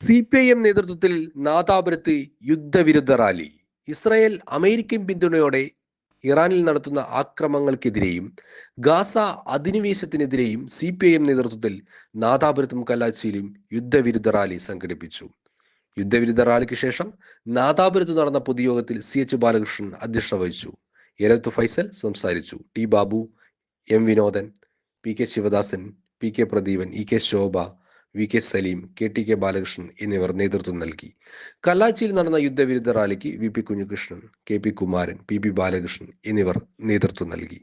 C P I M നേതൃത്വത്തിൽ നാദാപുരത്ത് യുദ്ധവിരുദ്ധ റാലി. ഇസ്രായേൽ അമേരിക്കൻ പിന്തുണയോടെ ഇറാനിൽ നടത്തുന്ന ആക്രമണങ്ങൾക്കെതിരെയും ഗാസ അധിനിവേശത്തിനെതിരെയും സി പി ഐ എം നേതൃത്വത്തിൽ നാദാപുരത്തും കല്ലാച്ചിയിലും യുദ്ധവിരുദ്ധ റാലി സംഘടിപ്പിച്ചു. യുദ്ധവിരുദ്ധ റാലിക്ക് ശേഷം നാദാപുരത്ത് നടന്ന പൊതുയോഗത്തിൽ സി എച്ച് ബാലകൃഷ്ണൻ അധ്യക്ഷത വഹിച്ചു. എരത്ത് ഫൈസൽ സംസാരിച്ചു. T Babu M Vinodan P K Sivadasan P K Pradeepan E K Shobha V K Saleem K T K Balakrishnan എന്നിവർ നേതൃത്വം നൽകി. കല്ലാച്ചിയിൽ നടന്ന യുദ്ധവിരുദ്ധ റാലിക്ക് V P Kunhikrishnan K P Kumaran P P Balakrishnan എന്നിവർ നേതൃത്വം നൽകി.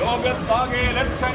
ലോകത്താകെ ലക്ഷം